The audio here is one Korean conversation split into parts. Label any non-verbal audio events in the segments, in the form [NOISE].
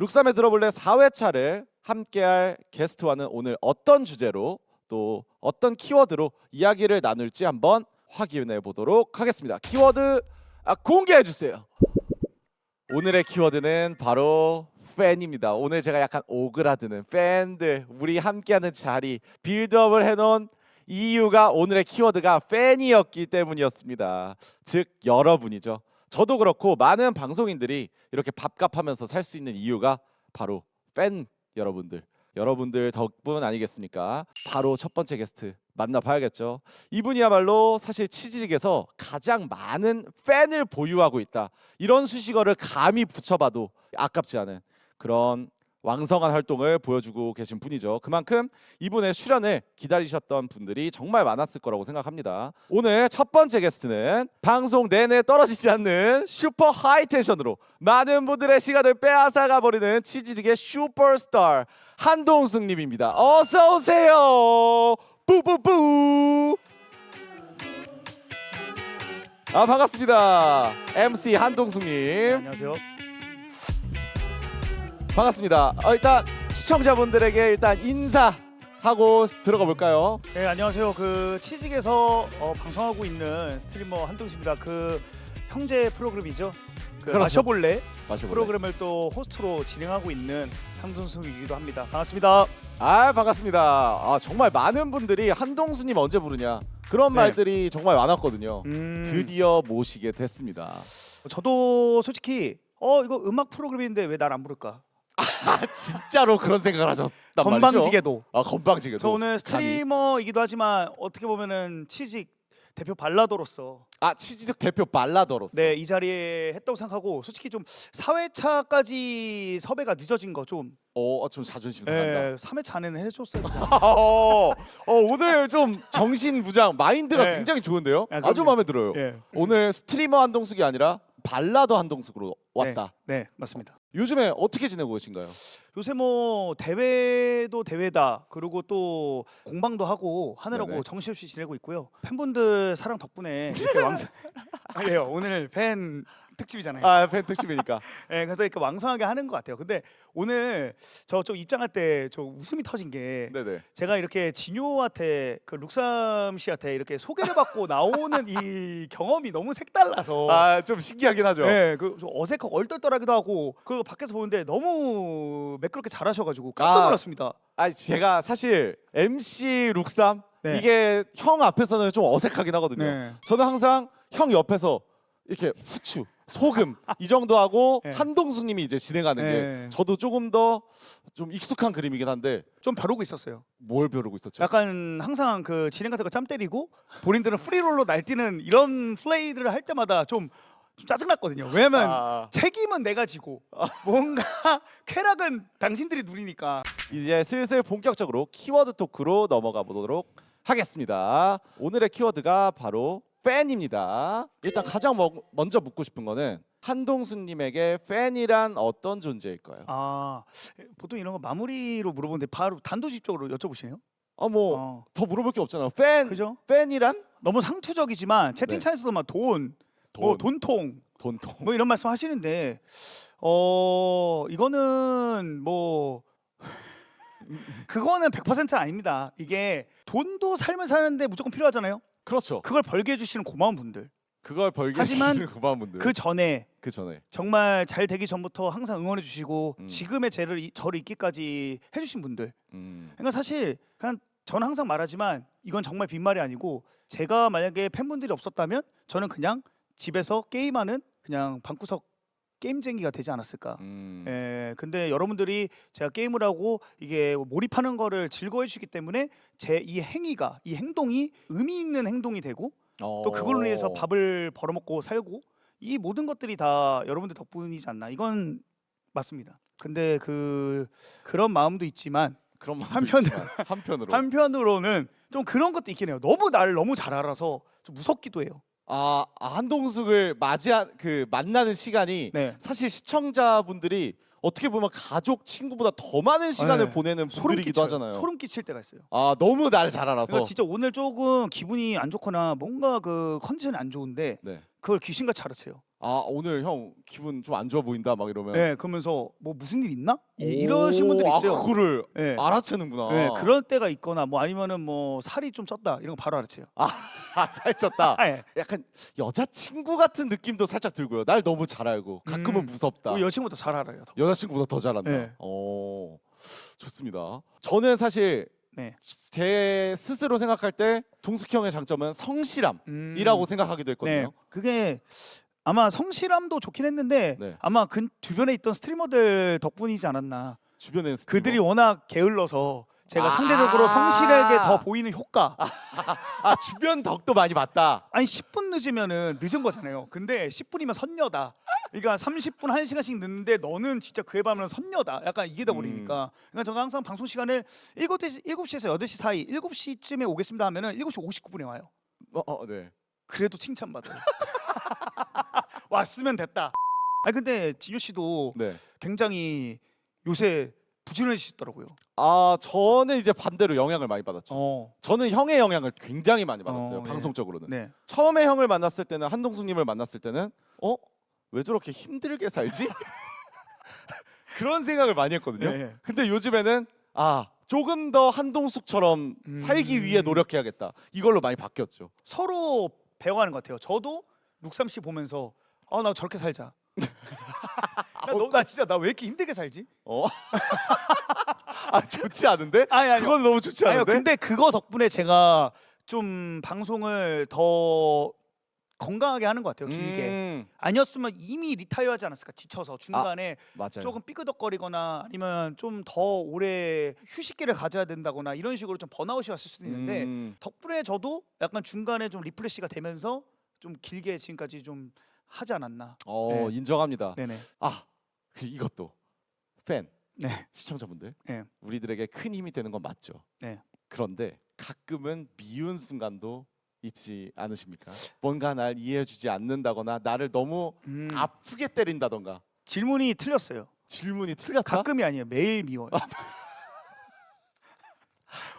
룩삼에 들어볼래 4회차를 함께할 게스트와는 오늘 어떤 주제로 또 어떤 키워드로 이야기를 나눌지 한번 확인해 보도록 하겠습니다. 키워드 아, 공개해 주세요. 오늘의 키워드는 바로 팬입니다. 오늘 제가 약간 오그라드는 팬들 우리 함께하는 자리 빌드업을 해놓은 이유가 오늘의 키워드가 팬이었기 때문이었습니다. 즉 여러분이죠. 저도 그렇고 많은 방송인들이 이렇게 밥값하면서 살 수 있는 이유가 바로 팬 여러분들. 여러분들 덕분 아니겠습니까? 바로 첫 번째 게스트 만나봐야겠죠. 이분이야말로 사실 치즈릭에서 가장 많은 팬을 보유하고 있다. 이런 수식어를 감히 붙여봐도 아깝지 않은 그런 왕성한 활동을 보여주고 계신 분이죠. 그만큼 이분의 출연을 기다리셨던 분들이 정말 많았을 거라고 생각합니다. 오늘 첫 번째 게스트는 방송 내내 떨어지지 않는 슈퍼 하이 텐션으로 많은 분들의 시간을 빼앗아가 버리는 치즈직의 슈퍼스타 한동숙님입니다. 어서 오세요. 뿌뿌뿌. 아 반갑습니다. MC 한동숙님. 안녕하세요. 반갑습니다. 어, 일단 시청자분들에게 일단 인사하고 들어가 볼까요? 네, 안녕하세요. 그 치직에서 어, 방송하고 있는 스트리머 한동수입니다. 그 형제 프로그램이죠. 그 그렇죠. 마셔볼래 마셔볼래? 프로그램을 또 호스트로 진행하고 있는 한동수이기도 합니다. 반갑습니다. 아 반갑습니다. 아 정말 많은 분들이 한동수님 언제 부르냐 그런 네. 말들이 정말 많았거든요. 음, 드디어 모시게 됐습니다. 저도 솔직히 어 이거 음악 프로그램인데 왜 날 안 부를까? 아 진짜로 그런 생각을 하셨단 말이죠? 건방지게도. 아 건방지게도. 저 오늘. 스트리머이기도 하지만 어떻게 보면은 치직 대표 발라더로서 아 치즈득 대표 발라더로서. 네 이 자리에 했다고 생각하고 솔직히 좀 4회차까지 섭외가 늦어진 거좀 어, 좀 자존심 상한다. 네, 3회차 안에는 해줬어야 되잖아. 어, 어, 오늘 좀 정신 부장 마인드가 네. 굉장히 좋은데요. 아, 아주 그럼요. 마음에 들어요. 예. 오늘 스트리머 한동숙이 아니라 발라더 한동숙으로 왔다. 네, 네, 맞습니다. 요즘에 어떻게 지내고 계신가요? 요새 뭐 대회도 대회다. 그리고 또 공방도 하고 하느라고 네네. 정신없이 지내고 있고요. 팬분들 사랑 덕분에 이렇게 왕성. [LAUGHS] 아니에요. 오늘 팬 특집이잖아요. 아, 팬 특집이니까. [LAUGHS] 네, 그래서 이렇게 왕성하게 하는 것 같아요. 근데 오늘 저 좀 입장할 때 저 웃음이 터진 게 네네. 제가 이렇게 진효한테 그 룩삼 씨한테 이렇게 소개를 받고 나오는 이 [LAUGHS] 경험이 너무 색달라서 아, 좀 신기하긴 하죠. 네, 그좀 어색하고 얼떨떨하기도 하고 그리고 밖에서 보는데 너무 매끄럽게 잘하셔가지고 깜짝 아. 놀랐습니다. 아, 제가 사실 MC 룩삼 네. 이게 형 앞에서는 좀 어색하긴 하거든요. 네. 저는 항상 형 옆에서 이렇게 후추, 소금 이 정도 하고 네. [LAUGHS] 한동숙님이 이제 진행하는 네. 게 저도 조금 더 좀 익숙한 그림이긴 한데 좀 벼르고 있었어요. 뭘 벼르고 있었죠? 약간 항상 그 진행 같은 거 짬 때리고 본인들은 프리롤로 날뛰는 이런 플레이들을 할 때마다 좀, 좀 짜증났거든요. 왜냐면 아, 책임은 내가 지고 뭔가 [LAUGHS] 쾌락은 당신들이 누리니까 이제 슬슬 본격적으로 키워드 토크로 넘어가 보도록 하겠습니다. 오늘의 키워드가 바로 팬입니다. 일단 가장 머- 먼저 묻고 싶은 거는 한동수님에게 팬이란 어떤 존재일까요? 아 보통 이런 거 마무리로 물어보는데 바로 단도직입적으로 여쭤보시네요. 아뭐 어, 더 물어볼 게 없잖아요. 팬 그죠? 팬이란 너무 상투적이지만 채팅창에서도 막 돈, 뭐 돈. 돈통 돈통. 뭐 이런 말씀 하시는데 어 이거는 뭐 [LAUGHS] 그거는 100%는 아닙니다. 이게 돈도 삶을 사는데 무조건 필요하잖아요. 그렇죠. 그걸 벌게 해주시는 고마운 분들. 그걸 벌게 하지만 하시는 [LAUGHS] 고마운 분들. 그 전에 그 전에 정말 잘 되기 전부터 항상 응원해 주시고 음. 지금의 이- 저를 있기까지 해주신 분들. 음. 그러니까 사실 그냥 저는 항상 말하지만 이건 정말 빈말이 아니고 제가 만약에 팬분들이 없었다면 저는 그냥 집에서 게임하는 그냥 방구석 게임쟁이가 되지 않았을까. 음. 예, 근데 여러분들이 제가 게임을 하고 이게 몰입하는 거를 즐거워해 주시기 때문에 제 이 행위가 이 행동이 의미 있는 행동이 되고 또 그걸로 인해서 어. 밥을 벌어먹고 살고 이 모든 것들이 다 여러분들 덕분이지 않나 이건 맞습니다. 근데 그 그런 마음도 있지만 그럼 한편- 한편으로 [LAUGHS] 한편으로는 좀 그런 것도 있긴 해요. 너무 날 너무 잘 알아서 좀 무섭기도 해요. 아, 아, 한동숙을 맞이한 그 만나는 시간이 네. 사실 시청자분들이 어떻게 보면 가족 친구보다 더 많은 시간을 네. 보내는 소름 분들이기도 끼쳐요. 하잖아요. 소름 끼칠 때가 있어요. 아 너무 나를 잘 알아서 그러니까 진짜 오늘 조금 기분이 안 좋거나 뭔가 그 컨디션이 안 좋은데 네. 그걸 귀신같이 알아채요. 아 오늘 형 기분 좀 안 좋아 보인다 막 이러면 네, 그러면서 뭐 무슨 일 있나? 이, 오, 이러신 분들이 있어요. 아, 그거를 네. 알아채는구나. 네, 그럴 때가 있거나 뭐 아니면은 뭐 살이 좀 쪘다 이런 거 바로 알아채요. 아 살쪘다. 아, 예. 약간 여자친구 같은 느낌도 살짝 들고요. 날 너무 잘 알고 가끔은 음. 무섭다. 뭐 여친보다 잘 알아요. 더. 여자친구보다 더 잘한다. 네. 어 좋습니다. 저는 사실 네. 제 스스로 생각할 때 동숙 형의 장점은 성실함이라고 음. 생각하기도 했거든요. 네, 그게 아마 성실함도 좋긴 했는데 네. 아마 그 주변에 있던 스트리머들 덕분이지 않았나. 주변에 있는 그들이 스트리머. 워낙 게을러서 제가 아. 상대적으로 성실하게 더 보이는 효과. [LAUGHS] 아 주변 덕도 많이 봤다. 아니 10분 늦으면은 늦은 거잖아요. 근데 10분이면 선녀다. 그러니까 30분 1시간씩 늦는데 너는 진짜 그에 반하면 선녀다. 약간 이게 돼 버리니까. 그러니까 제가 항상 방송 시간을 7시 7시에서 8시 사이 7시쯤에 오겠습니다 하면은 7시 59분에 와요. 어, 어 네. 그래도 칭찬받아요. [LAUGHS] 왔으면 됐다. 아니 근데 진효 씨도 네. 굉장히 요새 부지런해지셨더라고요. 아 저는 이제 반대로 영향을 많이 받았죠. 어. 저는 형의 영향을 굉장히 많이 받았어요. 어, 예. 방송적으로는. 네. 처음에 형을 만났을 때는 한동숙님을 만났을 때는 어? 왜 저렇게 힘들게 살지? [LAUGHS] [LAUGHS] 그런 생각을 많이 했거든요. 네. 근데 요즘에는 아 조금 더 한동숙처럼 음. 살기 위해 노력해야겠다. 이걸로 많이 바뀌었죠. 서로 배워가는 것 같아요. 저도 룩삼 씨 보면서 아 나 저렇게 살자. [LAUGHS] 나, 너, 나 진짜 나 왜 이렇게 힘들게 살지? 어? 아 좋지 않은데? 아니 아니. 그건 너무 좋지 아니요. 않은데? 근데 그거 덕분에 제가 좀 방송을 더 건강하게 하는 것 같아요. 길게. 음, 아니었으면 이미 리타이어하지 않았을까 지쳐서 중간에 맞아요. 조금 삐끄덕거리거나 아니면 좀 더 오래 휴식기를 가져야 된다거나 이런 식으로 좀 번아웃이 왔을 수도 있는데 음, 덕분에 저도 약간 중간에 좀 리프레시가 되면서 좀 길게 지금까지 좀 하지 않았나. 어 네. 인정합니다. 네네. 아그 이것도 팬 네. 시청자분들 네. 우리들에게 큰 힘이 되는 건 맞죠. 네. 그런데 가끔은 미운 순간도 있지 않으십니까? 뭔가 날 이해해주지 않는다거나 나를 너무 음, 아프게 때린다던가 질문이 틀렸어요. 질문이 틀렸다. 가끔이 아니에요. 매일 미워요. [LAUGHS]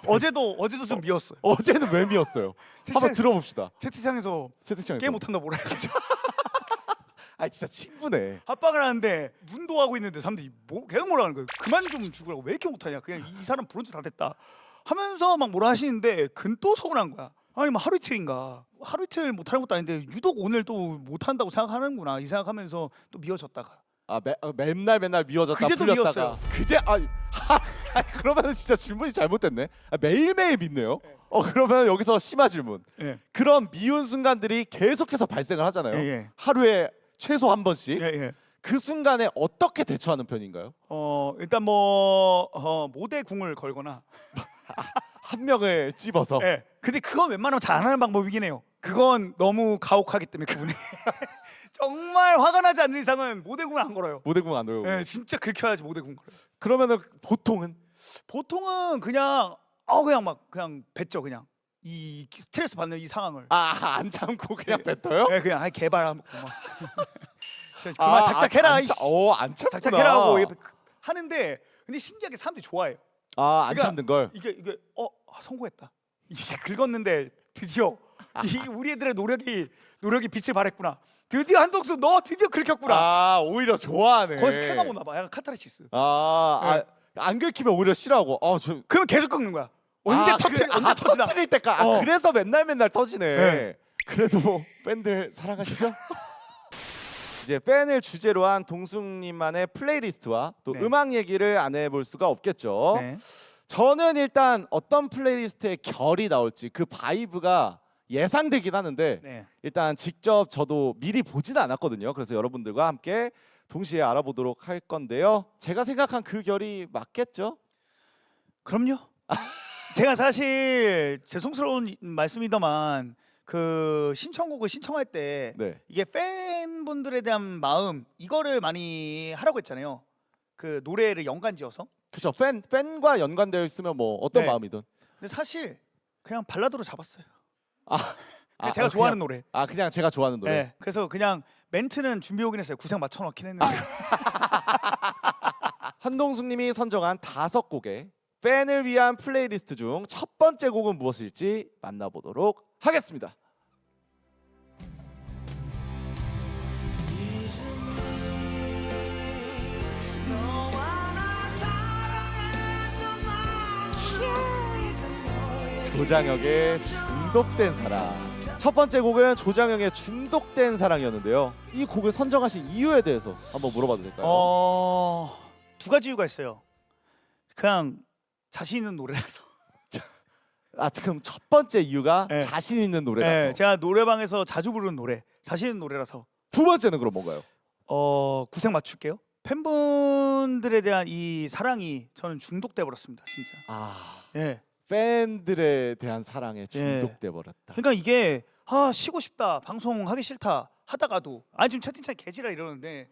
어제도 어제도 좀 미웠어요. 어제는 왜 미웠어요? [LAUGHS] 한번 채팅, 들어봅시다. 채팅창에서 채팅창에서. 게임 못한다 뭐라 해가지고 [LAUGHS] 아 진짜 친구네. 합방을 하는데 문도하고 있는데 사람들이 뭐 계속 뭐라 하는 거예요. 그만 좀 죽으라고 왜 이렇게 못하냐. 그냥 이 사람 브론즈 다 됐다 하면서 막 뭐라 하시는데 근 또 서운한 거야. 아니 뭐 하루 이틀인가 하루 이틀 못하는 것도 아닌데 유독 오늘 또 못한다고 생각하는구나 이 생각하면서 또 미워졌다가 아 매, 어, 맨날 맨날 미워졌다 그제도 풀렸다가 미웠어요. 그제 아 [LAUGHS] 그러면은 진짜 질문이 잘못됐네. 아, 매일매일 믿네요. 어 그러면 여기서 심화 질문. 예. 그런 미운 순간들이 계속해서 발생을 하잖아요. 예, 예. 하루에 최소 한 번씩. 예, 예. 그 순간에 어떻게 대처하는 편인가요? 어 일단 뭐 어, 모대 궁을 걸거나 [LAUGHS] 한 명을 찝어서 예. 근데 그건 웬만하면 잘 안 하는 방법이긴 해요. 그건 너무 가혹하기 때문에 그분이 [LAUGHS] 정말 화가 나지 않는 이상은 모대 궁을 안 걸어요. 모대궁 안 외우고 예, 진짜 그렇게 해야지 모대 궁 걸어요. 그러면은 보통은 보통은 그냥 어 그냥 막 그냥 뱉죠 그냥 이 스트레스 받는 이 상황을. 아 안 참고 그냥 뱉어요? 예, 그냥 아 개발하고 막. [LAUGHS] 그만 아, 작작해라. 안, 이씨. 참- 어, 안 참구나. 작작해라 하고 이렇게 하는데 근데 신기하게 사람들이 좋아해요. 아, 안 그러니까 참는 걸. 이게 이게 어 아, 성공했다. 이게 긁었는데 드디어 이 우리 애들의 노력이 노력이 빛을 발했구나. 드디어 한동수 너 드디어 긁혔구나. 아, 오히려 좋아하네. 거기서 쾌감 오나 봐. 약간 카타르시스. 아, 네. 아, 안 긁히면 오히려 싫어하고. 아, 저 그러면 계속 긁는 거야. 언제 아, 터뜨리 그, 언제 아, 터지나. 터뜨릴 때까. 아, 어. 그래서 맨날 맨날 터지네. 네. 그래도 뭐 팬들 사랑하시죠? [LAUGHS] 이제 팬을 주제로 한 동숙님만의 플레이리스트와 또 네. 음악 얘기를 안 해볼 수가 없겠죠. 네. 저는 일단 어떤 플레이리스트의 결이 나올지 그 바이브가 예상되긴 하는데 네. 일단 직접 저도 미리 보진 않았거든요. 그래서 여러분들과 함께 동시에 알아보도록 할 건데요. 제가 생각한 그 결이 맞겠죠? 그럼요. [LAUGHS] 제가 사실 죄송스러운 말씀이더만 그 신청곡을 신청할 때 네. 이게 팬분들에 대한 마음 이거를 많이 하라고 했잖아요. 그 노래를 연관지어서. 그렇죠. 팬 팬과 연관되어 있으면 뭐 어떤 네. 마음이든. 근데 사실 그냥 발라드로 잡았어요. 아, 그냥 제가 아, 좋아하는 그냥, 노래. 아 그냥 제가 좋아하는 노래. 네. 그래서 그냥 멘트는 준비해 오긴 했어요. 구색 맞춰 넣긴 했는데. [LAUGHS] 한동숙님이 선정한 다섯 곡의 팬을 위한 플레이리스트 중 첫 번째 곡은 무엇일지 만나보도록 하겠습니다. 조장혁의 중독된 사랑. 첫 번째 곡은 조장혁의 중독된 사랑이었는데요. 이 곡을 선정하신 이유에 대해서 한번 물어봐도 될까요? 어, 두 가지 이유가 있어요. 그냥 자신 있는 노래라서. [LAUGHS] 아 지금 첫 번째 이유가 네. 자신 있는 노래라서. 네, 제가 노래방에서 자주 부르는 노래, 자신 있는 노래라서. 두 번째는 그럼 뭔가요? 어, 구색 맞출게요. 팬분들에 대한 이 사랑이 저는 중독돼 버렸습니다, 진짜. 아 예. 팬들에 대한 사랑에 중독돼 버렸다. 그러니까 이게 아 쉬고 싶다, 방송 하기 싫다 하다가도 아니 지금 채팅창 개지라 이러는데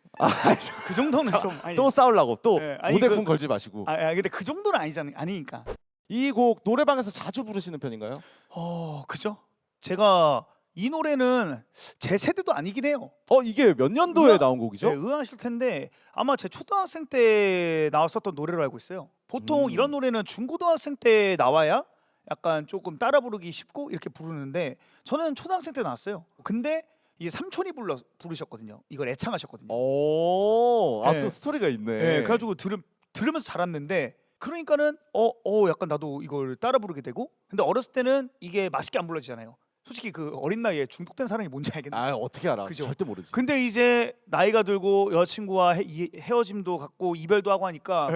그 정도는 좀 아니. 또 싸우려고 또 네, 아니, 오대쿵 그- 걸지 마시고. 아, 아 근데 그 정도는 아니잖아요. 아니니까. 이 곡 노래방에서 자주 부르시는 편인가요? 어, 그죠? 제가 이 노래는 제 세대도 아니긴 해요. 어 이게 몇 년도에 의아- 나온 곡이죠? 네, 의아하실 텐데 아마 제 초등학생 때 나왔었던 노래로 알고 있어요. 보통 음. 이런 노래는 중고등학생 때 나와야 약간 조금 따라 부르기 쉽고 이렇게 부르는데 저는 초등학생 때 나왔어요. 근데 이게 삼촌이 불러 부르셨거든요. 이걸 애창하셨거든요. 오, 아 네. 또 스토리가 있네. 네, 그래가지고 들으, 들으면서 자랐는데 그러니까는 어, 어 약간 나도 이걸 따라 부르게 되고 근데 어렸을 때는 이게 맛있게 안 불러지잖아요. 솔직히 그 어린 나이에 중독된 사랑이 뭔지 알겠네. 아 어떻게 알아? 그죠? 절대 모르지. 근데 이제 나이가 들고 여자친구와 헤, 이- 헤어짐도 갖고 이별도 하고 하니까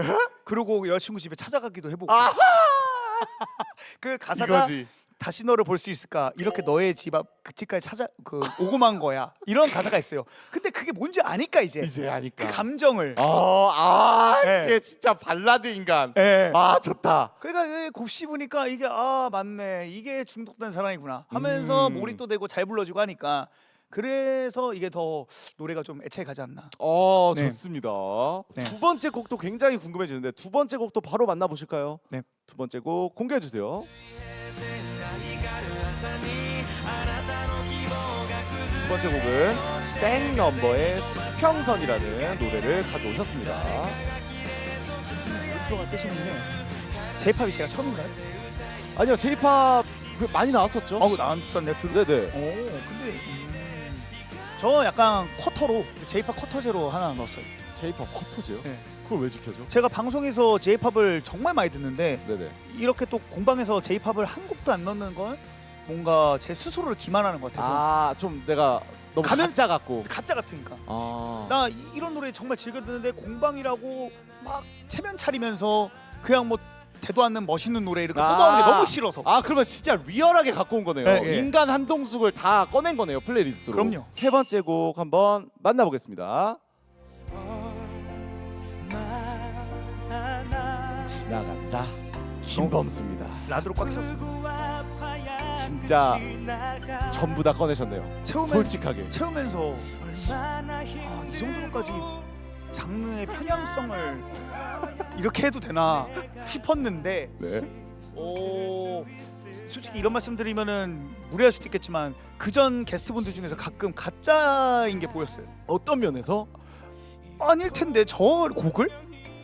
그러고 여자친구 집에 찾아가기도 해보고 아하! [LAUGHS] 그 가사가 이거지. 다시 너를 볼 수 있을까 이렇게 너의 집앞그 집까지 찾아 그 오고만 거야 이런 가사가 있어요. 근데 그게 뭔지 아니까 이제 이제 아니까. 그 감정을 어, 아 네. 이게 진짜 발라드 인간. 예. 아 좋다. 그러니까 그 곱씹 보니까 이게 아 맞네 이게 중독된 사랑이구나 하면서 음. 몰입도 되고 잘 불러주고 하니까 그래서 이게 더 노래가 좀 애착이 가지 않나. 어 네. 좋습니다. 네. 두 번째 곡도 굉장히 궁금해지는데 두 번째 곡도 바로 만나보실까요? 네. 두 번째 곡 공개해 주세요. 두 번째 곡은 땡 넘버의 수평선이라는 노래를 가져오셨습니다. 목표가 뜨시는데 J-팝이 제가 처음인가요? 아니요, J-팝 그 많이 나왔었죠? 어, 나왔었네. 들... 네네. 오, 근데 음, 저 약간 쿼터로 J-팝 쿼터제로 하나 넣었어요. J-팝 쿼터제요? 네. 그걸 왜 지켜줘? 제가 방송에서 J-팝을 정말 많이 듣는데 네네. 이렇게 또 공방에서 J-팝을 한 곡도 안 넣는 건 뭔가 제 스스로를 기만하는 것 같아서 아, 좀 내가 너무 가면- 가짜 같고. 가짜 같으니까. 아. 나 이- 이런 노래 정말 즐겨 듣는데 공방이라고 막 체면 차리면서 그냥 뭐 대도 않는 멋있는 노래 이렇게 아. 뽑아오는 게 너무 싫어서. 아 그러면 진짜 리얼하게 갖고 온 거네요. 네, 예. 인간 한동숙을 다 꺼낸 거네요 플레이리스트로. 그럼요. 세 번째 곡 한번 만나보겠습니다. 지나간다. 김범수입니다. 라드로 꽉 채웠습니다. 진짜 전부 다 꺼내셨네요. 채우면 솔직하게. 채우면서 아, 이 정도로까지 장르의 편향성을 이렇게 해도 되나 싶었는데 네. 오 솔직히 이런 말씀 드리면은 무례할 수도 있겠지만 그전 게스트분들 중에서 가끔 가짜인 게 보였어요. 어떤 면에서? 아닐 텐데 저 곡을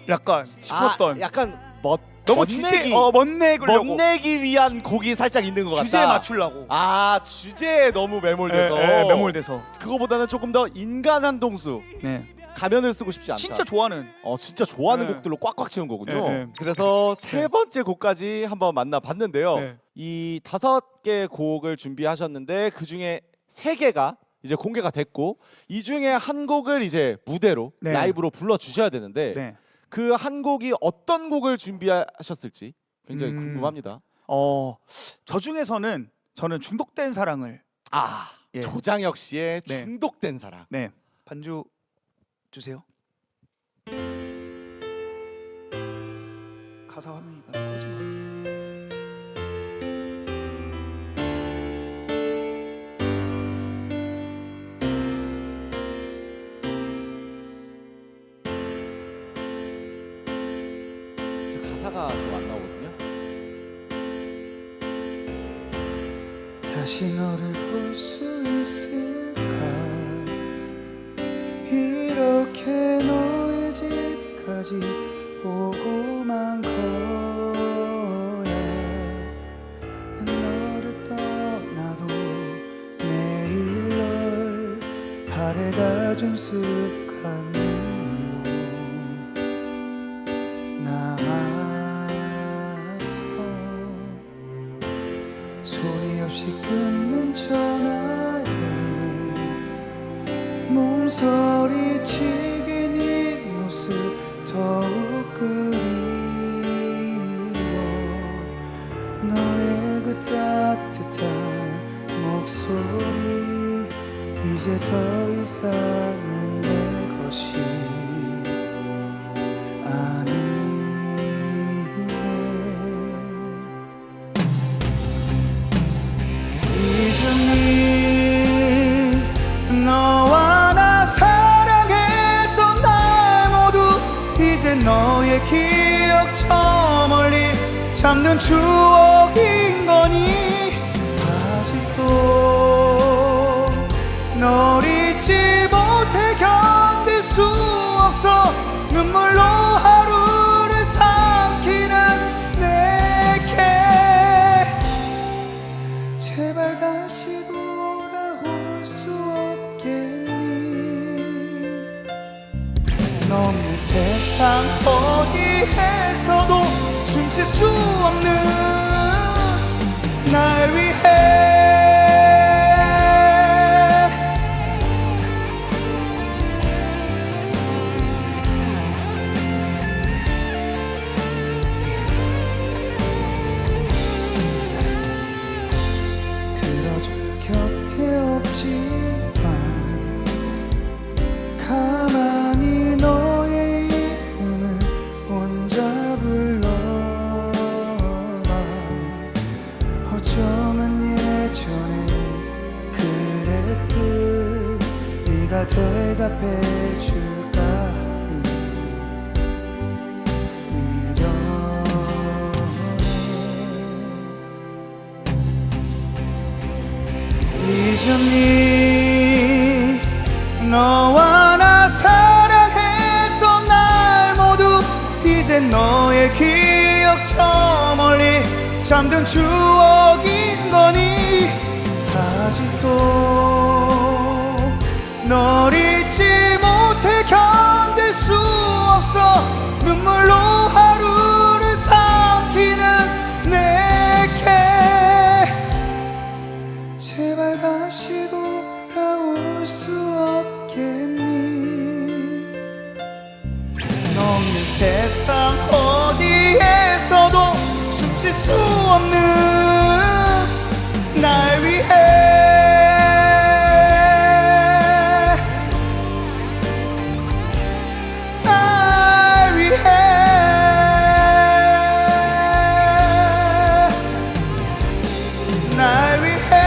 약간 싶었던 아, 약간 멋 너무 주제 어 멋내려고 멋내기 위한 곡이 살짝 있는 것 같다. 주제에 맞추려고 아 주제에 너무 매몰돼서. 예, 예, 매몰돼서 그거보다는 조금 더 인간 한 동수 네. 가면을 쓰고 싶지 않다. 진짜 좋아하는 어 진짜 좋아하는 네. 곡들로 꽉꽉 채운 거군요. 네, 네. 그래서 세 번째 곡까지 한번 만나봤는데요. 네. 이 다섯 개 곡을 준비하셨는데 그 중에 세 개가 이제 공개가 됐고 이 중에 한 곡을 이제 무대로 네. 라이브로 불러 주셔야 되는데 네. 그 한 곡이 어떤 곡을 준비하셨을지 굉장히 음. 궁금합니다. 어 저 중에서는 저는 중독된 사랑을 아 예. 조장혁 씨의 네. 중독된 사랑. 네 반주 주세요. 가사 화면이 것 가사가 지금 안 나오거든요. 다시 너를 볼 수 있을까? 이렇게 너의 집까지 오고만 거야. 난 너를 떠나도 매일 널 바래다 준습 목소리 이제 더 이상은 내 것이 아닌데. 이전이 너와 나 사랑했던 날 모두 이제 너의 기억 저 멀리 잠든 추억인 거니 없어 눈물로 하루를 삼키는 내게. 제발 다시 돌아올 수 없겠니? 너 없는 세상 어디에 너와 나 사랑했던 날 모두 이제 너의 기억 저 멀리 잠든 추억인 거니? 아직도 널 잊지 못해 견딜 수 없어. 눈물로 하루 세상 어디에서도 숨쉴 수 없는 날 위해. 날 위해. 날 위해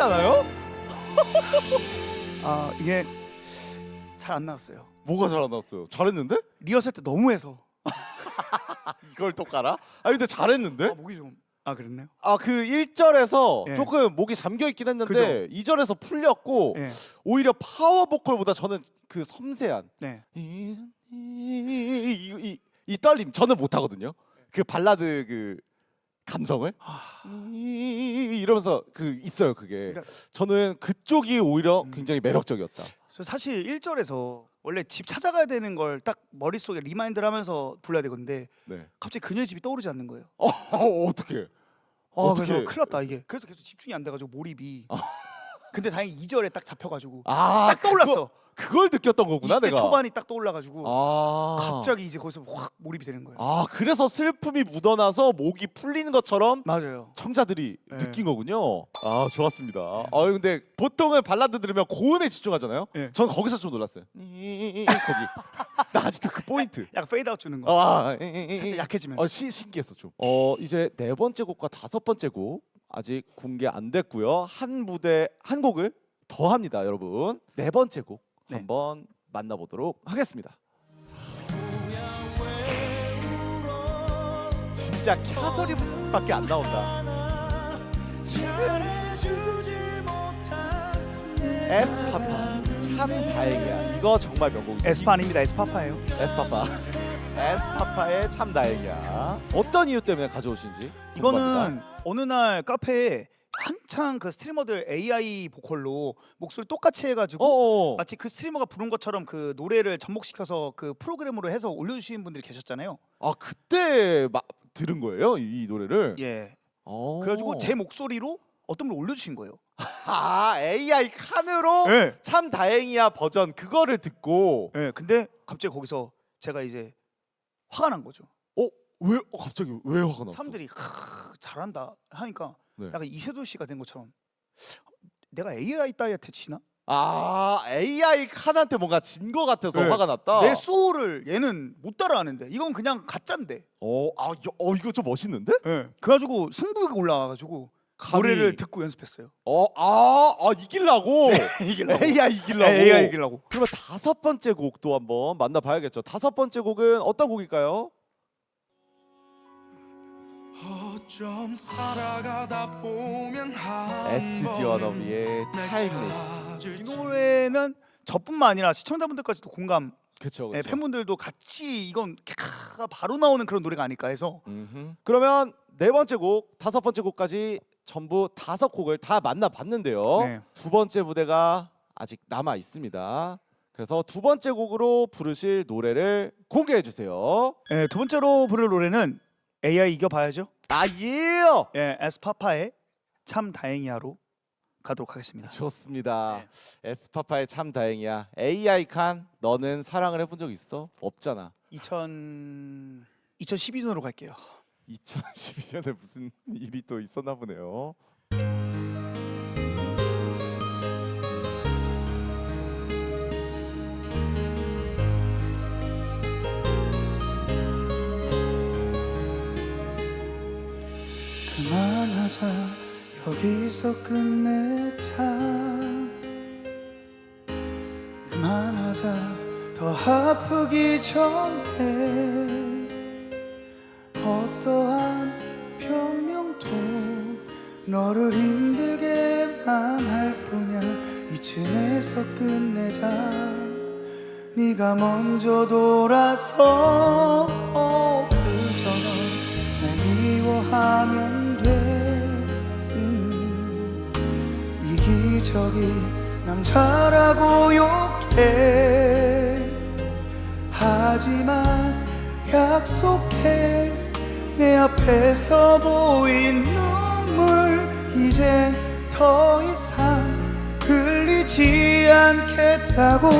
않아요? [LAUGHS] 아 이게 잘 안 나왔어요 뭐가 잘 안 나왔어요? 잘했는데? 리허설 때 너무 해서 [LAUGHS] 이걸 또 깔아? 아 근데 잘했는데? 아, 목이 좀 아 그랬나요? 아 그 1절에서 예. 조금 목이 잠겨 있긴 했는데 2절에서 풀렸고 네, 오히려 파워 보컬보다 저는 그 섬세한 네. 이, 이, 이, 이, 이 떨림 저는 못 하거든요. 그 발라드 그 감성을 이, 이러면서 그 있어요 그게. 그러니까- 저는 그쪽이 오히려 음. 굉장히 매력적이었다. 저 사실 1절에서 원래 집 찾아가야 되는 걸 딱 머릿속에 리마인드를 하면서 불러야 되건데 네. 갑자기 그녀의 집이 떠오르지 않는 거예요. 어, [LAUGHS] 어떻게? 아, 어떻게 그래서 큰일 났다 이게. 그래서 계속 집중이 안 돼가지고 몰입이. 근데 다행히 2절에 딱 잡혀가지고 아 딱 떠올랐어. 그걸 느꼈던 거구나 20대 내가. 초반이 딱 떠올라가지고 아 갑자기 이제 거기서 확 몰입이 되는 거예요. 아 그래서 슬픔이 묻어나서 목이 풀리는 것처럼 맞아요. 청자들이 네. 느낀 거군요. 아 좋았습니다. 아 근데 보통은 발라드 들으면 고음에 집중하잖아요. 네. 전 거기서 좀 놀랐어요. 거기 [LAUGHS] 나 아직도 그 포인트. 약간 페이드아웃 주는 거. 아, 살짝 약해지면서. 어, 시, 신기했어 좀. 어 이제 네 번째 곡과 다섯 번째 곡 아직 공개 안 됐고요. 한 무대 한 곡을 더 합니다, 여러분. 네 번째 곡 네. 한번 만나보도록 하겠습니다. 진짜 캬 소리밖에 안 나온다. 에스파파 참 다행이야. 이거 정말 명곡이죠. 에스파 아닙니다. 에스파파예요. 에스파파. 에스파파의 참 다행이야. 어떤 이유 때문에 가져오신지 궁금합니다. 이거는 어느 날 카페에 한창 그 스트리머들 AI 보컬로 목소리 똑같이 해가지고 어어. 마치 그 스트리머가 부른 것처럼 그 노래를 접목시켜서 그 프로그램으로 해서 올려주시는 분들이 계셨잖아요. 아 그때 마, 들은 거예요 이, 이 노래를. 예. 어. 그래가지고 제 목소리로 어떤 분 올려주신 거예요. 아 AI 칸으로 예. 참 다행이야 버전 그거를 듣고 예. 근데 갑자기 거기서 제가 이제 화가 난 거죠. 어왜 어, 갑자기 왜 화가 났어? 사람들이 크, 잘한다 하니까 네. 약간 이세돌 씨가 된 것처럼 내가 AI 따위한테 지나? 아 AI 칸한테 뭔가 진 거 같아서 네. 화가 났다. 내 소울을 얘는 못 따라하는데 이건 그냥 가짜인데. 어아 어, 이거 좀 멋있는데? 예. 그래가지고 승부욕이 올라와가지고 감히- 노래를 듣고 연습했어요. 어 아 아, 이기려고 [LAUGHS] 이기려고. AI 이기려고. AI 이기려고. 그러면 다섯 번째 곡도 한번 만나봐야겠죠. 다섯 번째 곡은 어떤 곡일까요? 어쩜 살아가다 보면 SG 워너비의 타임리스. 이 노래는 저뿐만 아니라 시청자분들까지도 공감, 그렇죠. 예, 팬분들도 같이 이건 캬, 바로 나오는 그런 노래가 아닐까 해서 그러면 네 번째 곡, 다섯 번째 곡까지 전부 다섯 곡을 다 만나봤는데요. 네. 두 번째 무대가 아직 남아 있습니다. 그래서 두 번째 곡으로 부르실 노래를 공개해 주세요. 예, 두 번째로 부를 노래는 AI 이겨봐야죠. 아 예! 예, 에스파파의 참 다행이야로 가도록 하겠습니다. 좋습니다. 네. 에스파파의 참 다행이야. AI 칸 너는 사랑을 해본 적 있어? 없잖아. 2000 2012년으로 갈게요. 2012년에 무슨 일이 또 있었나 보네요. 하자 여기서 끝내자 그만하자. 더 아프기 전에 어떠한 변명도 너를 힘들게만 할 뿐이야. 이쯤에서 끝내자. 네가 먼저 돌아서 그저 널날 미워하면 이기적인 남자라고 욕해. 하지만 약속해. 내 앞에서 보인 눈물 이젠 더 이상 흘리지 않겠다고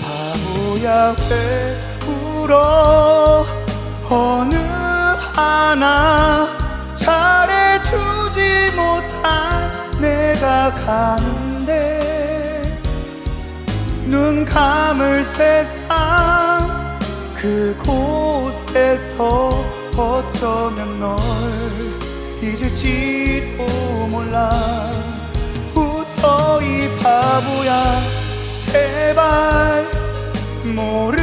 바보야 왜 울어? 어느 하나 잘해주지 못한 내가 가는 데 눈 감을 세상 그곳에서 어쩌면 널 잊을지도 몰라. 웃어 이 바보야. 제발 모르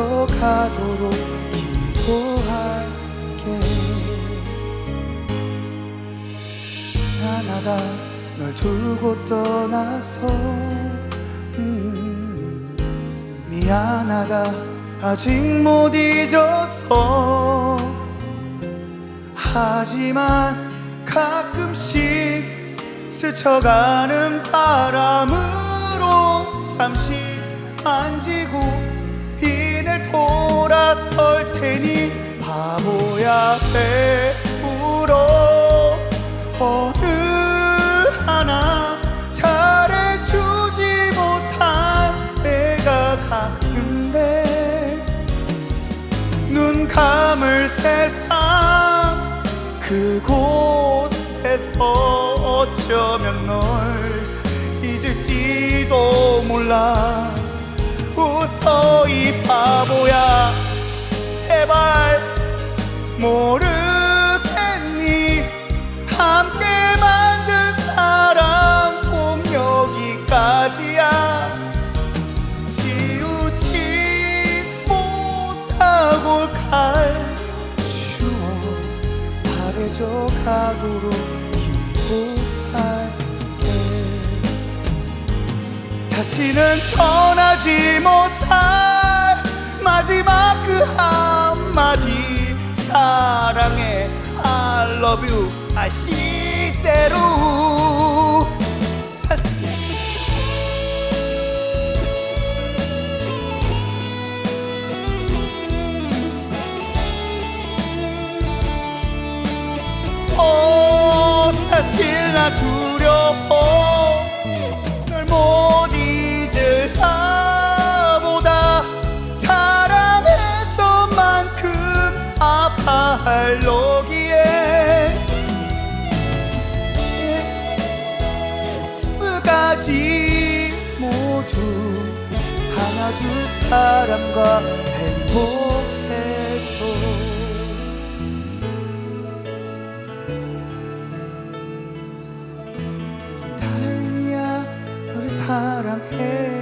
가도록 기도할게. 미안하다 널 두고 떠나서 음, 미안하다. 아직 못 잊었어 하지만 가끔씩 스쳐가는 바람으로 잠시 만지고 돌아설 테니 바보야 왜 울어 어느 하나 잘해주지 못한 내가 가는데. 눈 감을 세상 그곳에서 어쩌면 널 잊을지도 몰라. 웃어 이 바보야 모르겠니 함께 만든 사랑 꼭 여기까지야. 지우지 못하고 갈 추억 바래져 가도록 기도할게. 다시는 전하지 못 사랑해. I love you. 다시. 어 사실 나 두려워 사람과 행복해져 참 다행이야 너를 사랑했으니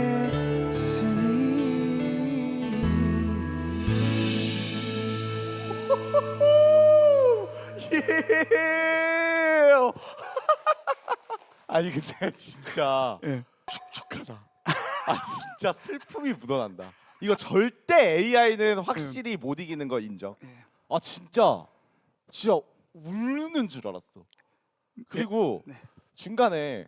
[LAUGHS] 예. [LAUGHS] 아니 근데 진짜 예. 아 진짜 슬픔이 묻어난다. 이거 절대 AI는 확실히 못 이기는 거 인정. 예. 아 진짜 진짜 울는 줄 알았어. 그리고 네. 중간에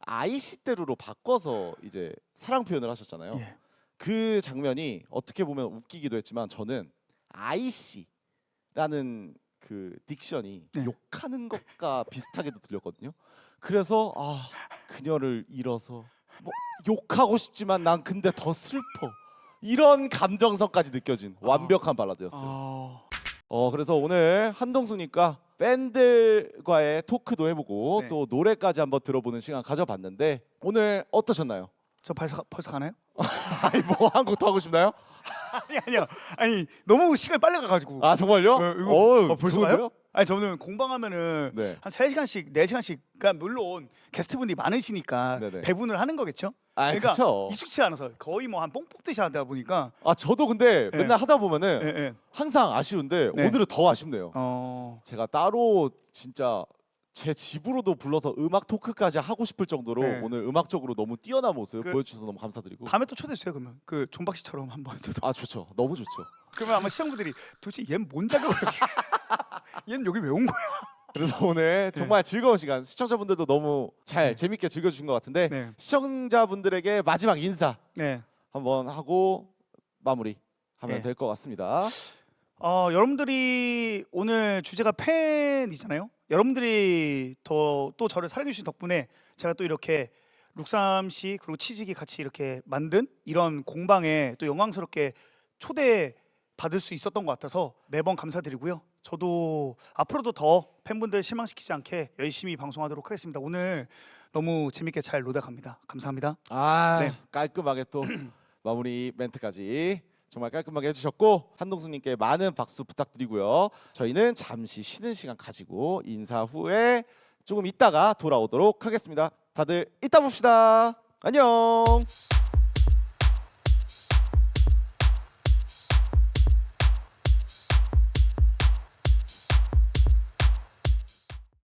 아이 시대로로 바꿔서 이제 사랑 표현을 하셨잖아요. 예. 그 장면이 어떻게 보면 웃기기도 했지만 저는 아이씨라는 그 딕션이 네. 욕하는 것과 비슷하게도 들렸거든요. 그래서 아 그녀를 잃어서 뭐 욕하고 싶지만 난 근데 더 슬퍼 이런 감정선까지 느껴진 완벽한 발라드였어요. 어... 어 그래서 오늘 한동수니까 팬들과의 토크도 해보고 네. 또 노래까지 한번 들어보는 시간 가져봤는데 오늘 어떠셨나요? 저 벌써 가- 벌써 가나요? [LAUGHS] 아니 뭐한곡더 하고 싶나요? 아니 아니요. 아니 너무 시간 이 빨리 가가지고. 아 정말요? 어, 이거 어, 벌써? 가요? 아니 저는 공방하면은 네. 한 3시간씩 4시간씩 그러니까 물론 게스트분들이 많으시니까 네네. 배분을 하는 거겠죠? 아 그러니까 그렇죠. 익숙치 않아서 거의 뭐 한 뽕 뽑듯이 하다 보니까 아 저도 근데 네. 맨날 하다 보면은 예, 예. 항상 아쉬운데 네. 오늘은 더 아쉽네요. 어... 제가 따로 진짜 제 집으로도 불러서 음악 토크까지 하고 싶을 정도로 네. 오늘 음악적으로 너무 뛰어난 모습 그- 보여주셔서 너무 감사드리고. 다음에 또 초대해 주세요 그러면 그 존박 씨처럼 한번 저도 [LAUGHS] 아 좋죠. 너무 좋죠. 그러면 아마 시청자분들이 도대체 얘는 뭔 자격으로 여기 [LAUGHS] 얘는 여기 왜 온 거야? 그래서 오늘 정말 즐거운 시간 시청자분들도 너무 잘 네. 재밌게 즐겨주신 것 같은데 네. 시청자분들에게 마지막 인사 네. 한번 하고 마무리 하면 네. 될 것 같습니다. 어, 여러분들이 오늘 주제가 팬이잖아요. 여러분들이 더 또 저를 사랑해 주신 덕분에 제가 또 이렇게 룩삼 씨 그리고 치직이 같이 이렇게 만든 이런 공방에 또 영광스럽게 초대 받을 수 있었던 것 같아서 매번 감사드리고요. 저도 앞으로도 더 팬분들 실망시키지 않게 열심히 방송하도록 하겠습니다. 오늘 너무 재밌게 잘 놀다 갑니다. 감사합니다. 아 네. 깔끔하게 또 [CLEARS THROAT] 마무리 멘트까지 정말 깔끔하게 해주셨고 한동수님께 많은 박수 부탁드리고요. 저희는 잠시 쉬는 시간 가지고 인사 후에 조금 있다가 돌아오도록 하겠습니다. 다들 이따 봅시다. 안녕.